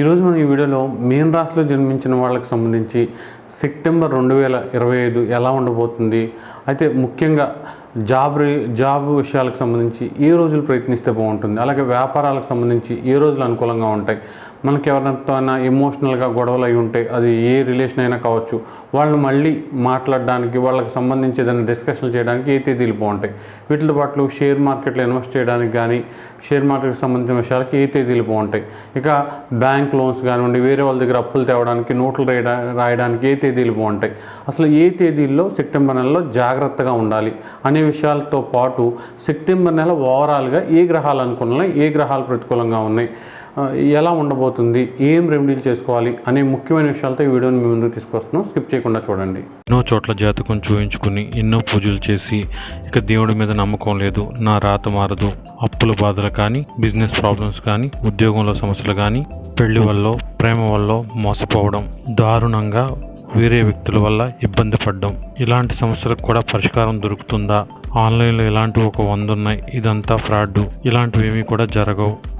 ఈరోజు మనం ఈ వీడియోలో మీన్ రాశిలో జన్మించిన వాళ్ళకి సంబంధించి సెప్టెంబర్ రెండు వేల ఇరవై ఐదు ఎలా ఉండబోతుంది? అయితే ముఖ్యంగా జాబ్ జాబ్ విషయాలకు సంబంధించి ఏ రోజులు ప్రయత్నిస్తే బాగుంటుంది? అలాగే వ్యాపారాలకు సంబంధించి ఏ రోజులు అనుకూలంగా ఉంటాయి? మనకి ఎవరితోనైనా ఎమోషనల్గా గొడవలు అయి ఉంటే అది ఏ రిలేషన్ అయినా కావచ్చు. వాళ్ళు మళ్ళీ మాట్లాడడానికి వాళ్ళకి సంబంధించి ఏదైనా డిస్కషన్లు చేయడానికి ఏ తేదీలు బాగుంటాయి వీటితో పాటు షేర్ మార్కెట్లో ఇన్వెస్ట్ చేయడానికి కానీ షేర్ మార్కెట్కి సంబంధించిన విషయాలకి ఏ తేదీలు బాగుంటాయి ఇక బ్యాంక్ లోన్స్ కానివ్వండి వేరే వాళ్ళ దగ్గర అప్పులు తేవడానికి నోట్లు రాయడా రాయడానికి ఏ తేదీలు బాగుంటాయి అసలు ఏ తేదీల్లో సెప్టెంబర్ నెలలో జాగ్రత్తగా ఉండాలి అనే విషయాలతో పాటు సెప్టెంబర్ నెల ఓవరాల్గా ఏ గ్రహాలు అనుకున్నాయి ఏ గ్రహాలు ప్రతికూలంగా ఉన్నాయి. ఎలా ఉండబోతుంది? ఏం రెమెడీలు చేసుకోవాలి? అనే ముఖ్యమైన విషయాలతో ఈ వీడియోని మీ ముందుకు తీసుకొస్తున్నాం. స్కిప్ చేయకుండా చూడండి. ఎన్నో చోట్ల జాతకం చూయించుకుని ఎన్నో పూజలు చేసి ఇక దేవుడి మీద నమ్మకం లేదు. నా రాత మారదు. అప్పుల బాధలు కానీ బిజినెస్ ప్రాబ్లమ్స్ కానీ ఉద్యోగంలో సమస్యలు కానీ పెళ్ళి వల్ల ప్రేమ వల్ల మోసపోవడం దారుణంగా వేరే వ్యక్తుల వల్ల ఇబ్బంది పడడం. ఇలాంటి సమస్యలకు కూడా పరిష్కారం దొరుకుతుందా? ఆన్లైన్లో ఇలాంటివి ఒక వంద ఉన్నాయి. ఇదంతా ఫ్రాడ్ ఇలాంటివి ఏమీ కూడా జరగవు.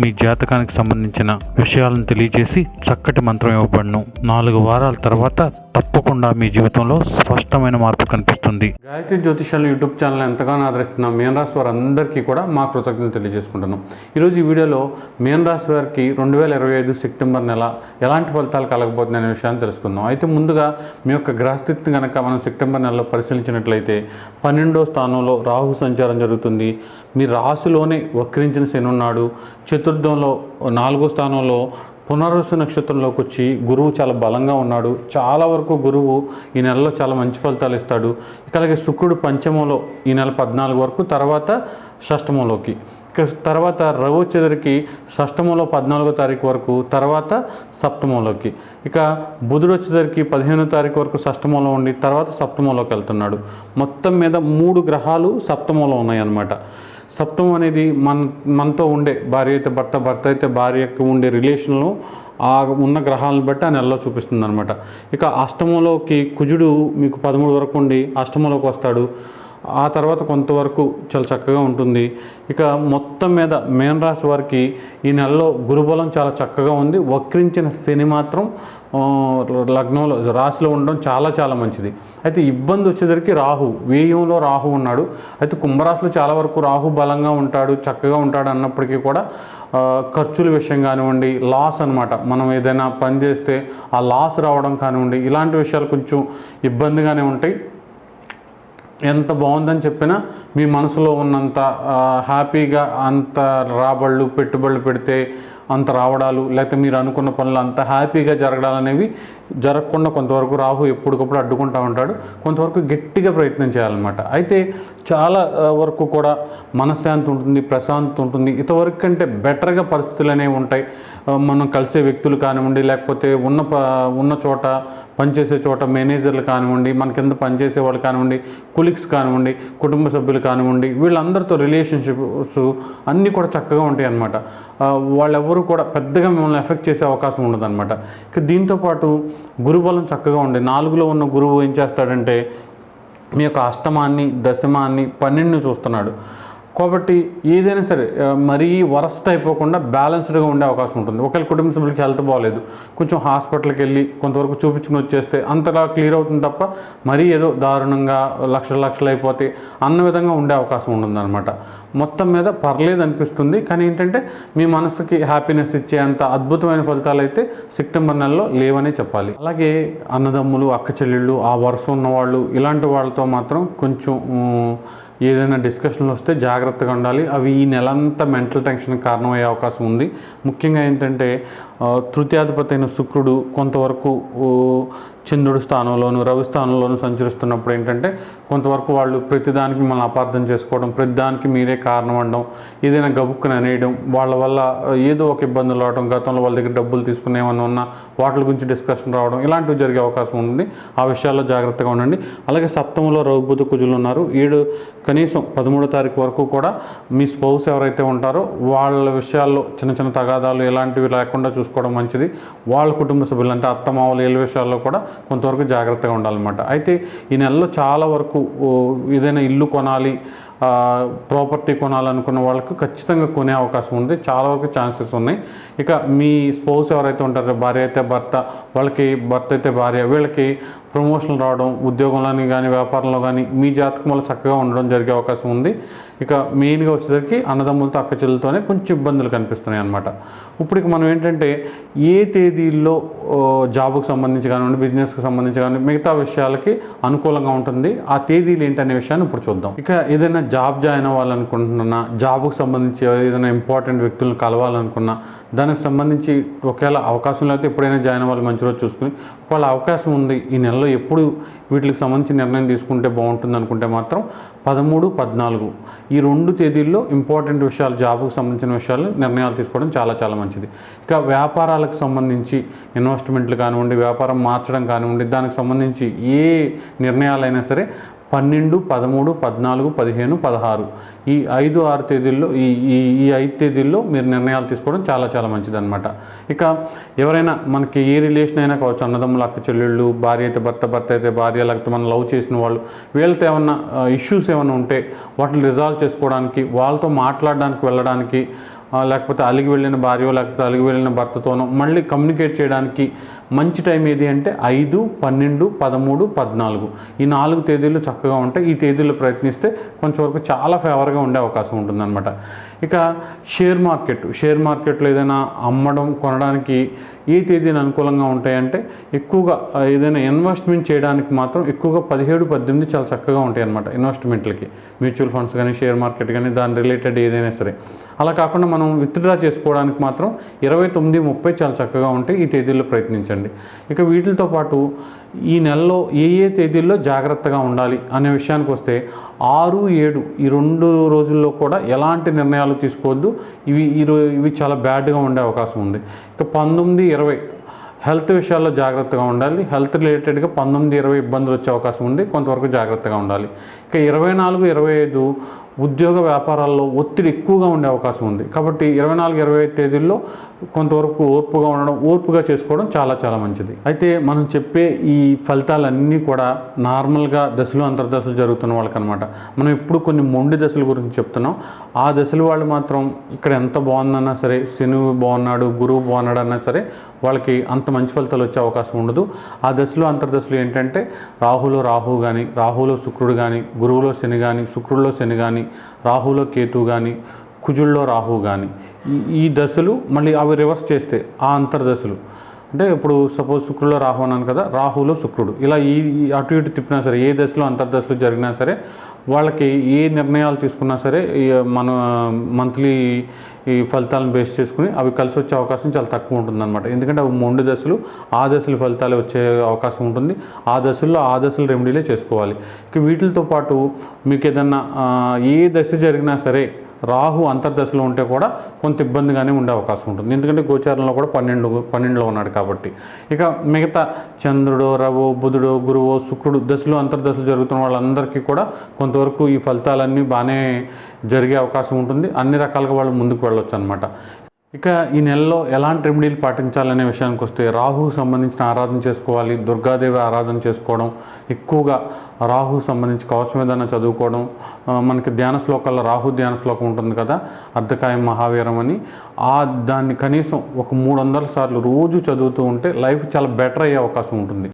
మీ జాతకానికి సంబంధించిన విషయాలను తెలియజేసి చక్కటి మంత్రం ఇవ్వబడును. నాలుగు వారాల తర్వాత తప్పకుండా మీ జీవితంలో స్పష్టమైన మార్పు కనిపిస్తుంది. గాయత్రి జ్యోతిషాలు యూట్యూబ్ ఛానల్ ఎంతగానో ఆదరిస్తున్నాం మీన రాశి వారందరికీ కూడా మా కృతజ్ఞతలు తెలియజేసుకుంటున్నాం. ఈరోజు ఈ వీడియోలో మీన రాశి వారికి రెండు వేల ఇరవై ఐదు సెప్టెంబర్ నెల ఎలాంటి ఫలితాలు కలగబోతుంది అనే విషయాన్ని తెలుసుకుందాం. అయితే ముందుగా మీ యొక్క గ్రహస్థితిని కనుక మనం సెప్టెంబర్ నెలలో పరిశీలించినట్లయితే పన్నెండో స్థానంలో రాహు సంచారం జరుగుతుంది. మీ రాశిలోనే వక్రించిన శని ఉన్నాడు. చతుర్థంలో నాలుగో స్థానంలో పునర్వసు నక్షత్రంలోకి వచ్చి గురువు చాలా బలంగా ఉన్నాడు. చాలా వరకు గురువు ఈ నెలలో చాలా మంచి ఫలితాలు ఇస్తాడు. ఇక అలాగే శుక్రుడు పంచమంలో ఈ నెల పద్నాలుగు వరకు తర్వాత షష్టమంలోకి. తర్వాత రవి వచ్చేసరికి షష్టమంలో పద్నాలుగో తారీఖు వరకు తర్వాత సప్తమంలోకి. ఇక బుధుడు వచ్చేసరికి పదిహేనో తారీఖు వరకు షష్టమంలో ఉండి తర్వాత సప్తమంలోకి వెళ్తున్నాడు. మొత్తం మీద మూడు గ్రహాలు సప్తమంలో ఉన్నాయన్నమాట. సప్తమం అనేది మన మనతో ఉండే భార్య అయితే భర్త భర్త అయితే భార్యకు ఉండే రిలేషన్లో ఆ ఉన్న గ్రహాలను బట్టి ఆ నెలలో చూపిస్తుంది అనమాట ఇక అష్టమంలోకి కుజుడు మీకు పదమూడు వరకు ఉండి అష్టమంలోకి వస్తాడు. ఆ తర్వాత కొంతవరకు చాలా చక్కగా ఉంటుంది. ఇక మొత్తం మీద మేన్ రాశి వారికి ఈ నెలలో గురుబలం చాలా చక్కగా ఉంది. వక్రించిన శని మాత్రం లగ్నంలో రాశిలో ఉండడం చాలా చాలా మంచిది. అయితే ఇబ్బంది వచ్చేసరికి రాహు వ్యయంలో రాహు ఉన్నాడు. అయితే కుంభరాశిలో చాలా వరకు రాహు బలంగా ఉంటాడు చక్కగా ఉంటాడు అన్నప్పటికీ కూడా ఖర్చుల విషయం కానివ్వండి లాస్ అనమాట మనం ఏదైనా పని చేస్తే ఆ లాస్ రావడం కానివ్వండి ఇలాంటి విషయాలు కొంచెం ఇబ్బందిగానే ఉంటాయి. ఎంత బాగుందని చెప్పినా మీ మనసులో ఉన్నంత హ్యాపీగా అంత రాబళ్ళు పెట్టుబడులు పెడితే అంత రావడాలు లేకపోతే మీరు అనుకున్న పనులు అంత హ్యాపీగా జరగడాలనేవి జరగకుండా కొంతవరకు రాహు ఎప్పటికప్పుడు అడ్డుకుంటూ ఉంటాడు. కొంతవరకు గట్టిగా ప్రయత్నం చేయాలన్నమాట. అయితే చాలా వరకు కూడా మనశ్శాంతి ఉంటుంది ప్రశాంతత ఉంటుంది. ఇంతవరకు కంటే బెటర్గా పరిస్థితులు అనేవి ఉంటాయి మనం కలిసే వ్యక్తులు కానివ్వండి లేకపోతే ఉన్న ప ఉన్న చోట పనిచేసే చోట మేనేజర్లు కానివ్వండి మన కింద పనిచేసే వాళ్ళు కానివ్వండి కులిక్స్ కానివ్వండి కుటుంబ సభ్యులు కానివ్వండి వీళ్ళందరితో రిలేషన్షిప్స్ అన్నీ కూడా చక్కగా ఉంటాయి అన్నమాట. వాళ్ళెవరూ కూడా పెద్దగా మిమ్మల్ని ఎఫెక్ట్ చేసే అవకాశం ఉండదన్నమాట. ఇక దీంతోపాటు గురుబలం చక్కగా ఉండే. నాలుగులో ఉన్న గురువు ఏం చేస్తాడంటే మీ యొక్క అష్టమాన్ని దశమాన్ని పన్నెండుని చూస్తున్నాడు. కాబట్టి ఏదైనా సరే మరీ వరస్ట్ అయిపోకుండా బ్యాలెన్స్డ్గా ఉండే అవకాశం ఉంటుంది. ఒకవేళ కుటుంబ సభ్యులకి హెల్త్ బాగాలేదు కొంచెం హాస్పిటల్కి వెళ్ళి కొంతవరకు చూపించుకుని వచ్చేస్తే అంతలా క్లియర్ అవుతుంది తప్ప మరీ ఏదో దారుణంగా లక్షల లక్షలు అయిపోతే అన్న విధంగా ఉండే అవకాశం ఉంటుందన్నమాట. మొత్తం మీద పర్లేదు అనిపిస్తుంది. కానీ ఏంటంటే మీ మనసుకి హ్యాపీనెస్ ఇచ్చే అంత అద్భుతమైన ఫలితాలు అయితే సెప్టెంబర్ నెలలో లేవనే చెప్పాలి. అలాగే అన్నదమ్ములు అక్క చెల్లెళ్ళు ఆ వరుస ఉన్నవాళ్ళు ఇలాంటి వాళ్ళతో మాత్రం కొంచెం ఏదైనా డిస్కషన్లు వస్తే జాగ్రత్తగా ఉండాలి. అవి ఈ నెలంతా మెంటల్ టెన్షన్ కారణమయ్యే అవకాశం ఉంది. ముఖ్యంగా ఏంటంటే తృతీయాధిపతి అయిన శుక్రుడు కొంతవరకు ఓ, చంద్రుడి స్థానంలోను రవి స్థానంలోను సంచరిస్తున్నప్పుడు ఏంటంటే కొంతవరకు వాళ్ళు ప్రతిదానికి మనం అపార్థం చేసుకోవడం ప్రతిదానికి మీరే కారణం అనడం ఏదైనా గబుక్కుని అనేయడం వాళ్ళ వల్ల ఏదో ఒక ఇబ్బందులు రావడం గతంలో వాళ్ళ దగ్గర డబ్బులు తీసుకుని ఏమైనా ఉన్నా వాటి గురించి డిస్కషన్ రావడం ఇలాంటివి జరిగే అవకాశం ఉంటుంది ఆ విషయాల్లో జాగ్రత్తగా ఉండండి. అలాగే సప్తమంలో రఘుబుధ కుజులు ఉన్నారు. ఏడు కనీసం పదమూడో తారీఖు వరకు కూడా మీ స్పౌస్ ఎవరైతే ఉంటారో వాళ్ళ విషయాల్లో చిన్న చిన్న తగాదాలు ఎలాంటివి లేకుండా చూసుకోవడం మంచిది. వాళ్ళ కుటుంబ సభ్యులు అంటే అత్తమామలు ఏళ్ళ విషయాల్లో కూడా కొంతవరకు జాగ్రత్తగా ఉండాలన్నమాట. అయితే ఈ నెలలో చాలా వరకు ఏదైనా ఇల్లు కొనాలి ప్రాపర్టీ కొనాలనుకున్న వాళ్ళకు ఖచ్చితంగా కొనే అవకాశం ఉంది. చాలా వరకు ఛాన్సెస్ ఉన్నాయి. ఇక మీ స్పోర్ట్స్ ఎవరైతే ఉంటారో భార్య అయితే భర్త వాళ్ళకి భర్త అయితే భార్య వీళ్ళకి ప్రమోషన్లు రావడం ఉద్యోగంలోని కానీ వ్యాపారంలో కానీ మీ జాతకం వల్ల చక్కగా ఉండడం జరిగే అవకాశం ఉంది. ఇక మెయిన్గా వచ్చేసరికి అన్నదమ్ములతో అక్క చెల్లితోనే కొంచెం ఇబ్బందులు కనిపిస్తున్నాయి అన్నమాట. ఇప్పటికి మనం ఏంటంటే ఏ తేదీల్లో జాబ్కు సంబంధించి కానివ్వండి బిజినెస్కి సంబంధించి కానీ మిగతా విషయాలకి అనుకూలంగా ఉంటుంది. ఆ తేదీలు ఏంటనే విషయాన్ని ఇప్పుడు చూద్దాం. ఇక ఏదైనా జాబ్ జాయిన్ అవ్వాలనుకుంటున్నా జాబ్కు సంబంధించి ఏదైనా ఇంపార్టెంట్ వ్యక్తులను కలవాలనుకున్నా దానికి సంబంధించి ఒకవేళ అవకాశం లేకపోతే ఎప్పుడైనా జాయిన్ అవ్వాలి మంచి రోజు చూసుకుని ఒకవేళ అవకాశం ఉంది ఈ నెలలో ఎప్పుడు వీటికి సంబంధించి నిర్ణయం తీసుకుంటే బాగుంటుంది అనుకుంటే మాత్రం పదమూడు పద్నాలుగు ఈ రెండు తేదీల్లో ఇంపార్టెంట్ విషయాలు జాబ్కు సంబంధించిన విషయాలు నిర్ణయాలు తీసుకోవడం చాలా చాలా మంచిది. ఇక వ్యాపారాలకు సంబంధించి ఇన్వెస్ట్మెంట్లు కానివ్వండి వ్యాపారం మార్చడం కానివ్వండి దానికి సంబంధించి ఏ నిర్ణయాలైనా సరే పన్నెండు పదమూడు పద్నాలుగు పదిహేను పదహారు. ఈ ఐదు ఆరు తేదీల్లో ఈ ఈ ఈ ఐదు తేదీల్లో మీరు నిర్ణయాలు తీసుకోవడం చాలా చాలా మంచిదన్నమాట. ఇక ఎవరైనా మనకి ఏ రిలేషన్ అయినా కావచ్చు అన్నదమ్ములు అక్క చెల్లెళ్ళు భార్య అయితే భర్త భర్త అయితే భార్య లేకపోతే మనం లవ్ చేసిన వాళ్ళు వీళ్ళతో ఏమన్నా ఇష్యూస్ ఏమైనా ఉంటే వాటిని రిజాల్వ్ చేసుకోవడానికి వాళ్ళతో మాట్లాడడానికి వెళ్ళడానికి లేకపోతే అలిగి వెళ్ళిన భార్య లేకపోతే అలిగి వెళ్ళిన భర్తతోనో మళ్ళీ కమ్యూనికేట్ చేయడానికి మంచి టైం ఏది అంటే ఐదు పన్నెండు పదమూడు పద్నాలుగు. ఈ నాలుగు తేదీలు చక్కగా ఉంటాయి. ఈ తేదీలు ప్రయత్నిస్తే కొంచెం వరకు చాలా ఫేవర్గా ఉండే అవకాశం ఉంటుందన్నమాట. ఇక షేర్ మార్కెట్ షేర్ మార్కెట్లో ఏదైనా అమ్మడం కొనడానికి ఏ తేదీని అనుకూలంగా ఉంటాయంటే ఎక్కువగా ఏదైనా ఇన్వెస్ట్మెంట్ చేయడానికి మాత్రం ఎక్కువగా పదిహేడు పద్దెనిమిది చాలా చక్కగా ఉంటాయి అనమాట ఇన్వెస్ట్మెంట్లకి మ్యూచువల్ ఫండ్స్ కానీ షేర్ మార్కెట్ కానీ దాని రిలేటెడ్ ఏదైనా సరే. అలా కాకుండా మనం విత్డ్రా చేసుకోవడానికి మాత్రం ఇరవై తొమ్మిది ముప్పై చాలా చక్కగా ఉంటాయి ఈ తేదీల్లో ప్రయత్నించండి. ఇక వీటితో పాటు ఈ నెలలో ఏ ఏ తేదీల్లో జాగ్రత్తగా ఉండాలి అనే విషయానికి వస్తే ఆరు ఏడు ఈ రెండు రోజుల్లో కూడా ఎలాంటి నిర్ణయాలు తీసుకోవద్దు. ఇవి ఈ రో- ఇవి చాలా బ్యాడ్గా ఉండే అవకాశం ఉంది. ఇక పంతొమ్మిది ఇరవై హెల్త్ విషయాల్లో జాగ్రత్తగా ఉండాలి. హెల్త్ రిలేటెడ్గా పంతొమ్మిది ఇరవై ఇబ్బందులు వచ్చే అవకాశం ఉంది. కొంతవరకు జాగ్రత్తగా ఉండాలి. ఇక ఇరవై నాలుగు ఇరవై ఐదు ఉద్యోగ వ్యాపారాల్లో ఒత్తిడి ఎక్కువగా ఉండే అవకాశం ఉంది. కాబట్టి ఇరవై నాలుగు ఇరవై ఐదు తేదీల్లో కొంతవరకు ఓర్పుగా ఉండడం ఓర్పుగా చేసుకోవడం చాలా చాలా మంచిది. అయితే మనం చెప్పే ఈ ఫలితాలన్నీ కూడా నార్మల్గా దశలు అంతర్దశలు జరుగుతున్న వాళ్ళకి అనమాట మనం ఇప్పుడు కొన్ని మొండి దశల గురించి చెప్తున్నాం. ఆ దశలు వాళ్ళు మాత్రం ఇక్కడ ఎంత బాగుందన్నా సరే శని బాగున్నాడు గురువు బాగున్నాడు అన్నా సరే వాళ్ళకి అంత మంచి ఫలితాలు వచ్చే అవకాశం ఉండదు. ఆ దశలు అంతర్దశలు ఏంటంటే రాహులో రాహు కానీ రాహులో శుక్రుడు కానీ గురువులో శని కానీ శుక్రుడిలో శని కానీ రాహులో కేతు కానీ కుజుల్లో రాహు కానీ ఈ ఈ దశలు మళ్ళీ అవి రివర్స్ చేస్తే ఆ అంతర్దశలు. అంటే ఇప్పుడు సపోజ్ శుక్రులో రాహు అన్నాను కదా రాహులో శుక్రుడు. ఇలా ఈ అటు ఇటు తిప్పినా సరే ఏ దశలో అంతర్దశలో జరిగినా సరే వాళ్ళకి ఏ నిర్ణయాలు తీసుకున్నా సరే మన మంత్లీ ఈ ఫలితాలను బేస్ చేసుకుని అవి కలిసి వచ్చే అవకాశం చాలా తక్కువ ఉంటుందన్నమాట. ఎందుకంటే అవి మొండి దశలు ఆ దశలు ఫలితాలు వచ్చే అవకాశం ఉంటుంది. ఆ దశల్లో ఆ దశలు రెమెడీలే చేసుకోవాలి. ఇక వీటితో పాటు మీకు ఏదన్నా ఏ దశ జరిగినా సరే రాహు అంతర్దశలో ఉంటే కూడా కొంత ఇబ్బందిగానే ఉండే అవకాశం ఉంటుంది. ఎందుకంటే గోచారంలో కూడా పన్నెండు పన్నెండులో ఉన్నాడు కాబట్టి. ఇక మిగతా చంద్రుడు రవు బుధుడు గురువు శుక్రుడు దశలు అంతర్దశలు జరుగుతున్న వాళ్ళందరికీ కూడా కొంతవరకు ఈ ఫలితాలన్నీ బాగానే జరిగే అవకాశం ఉంటుంది. అన్ని రకాలుగా వాళ్ళు ముందుకు వెళ్ళొచ్చు అనమాట ఇక ఈ నెలలో ఎలాంటి రెమెడీలు పాటించాలనే విషయానికి వస్తే రాహుకు సంబంధించిన ఆరాధన చేసుకోవాలి దుర్గాదేవి ఆరాధన చేసుకోవడం ఎక్కువగా రాహు సంబంధించి కవచం ఏదైనా చదువుకోవడం మనకి ధ్యాన శ్లోకాల్లో రాహు ధ్యాన శ్లోకం ఉంటుంది కదా అర్ధకాయం మహావీరం అని ఆ దాన్ని కనీసం ఒక మూడు వందల సార్లు రోజు చదువుతూ ఉంటే లైఫ్ చాలా బెటర్ అయ్యే అవకాశం ఉంటుంది.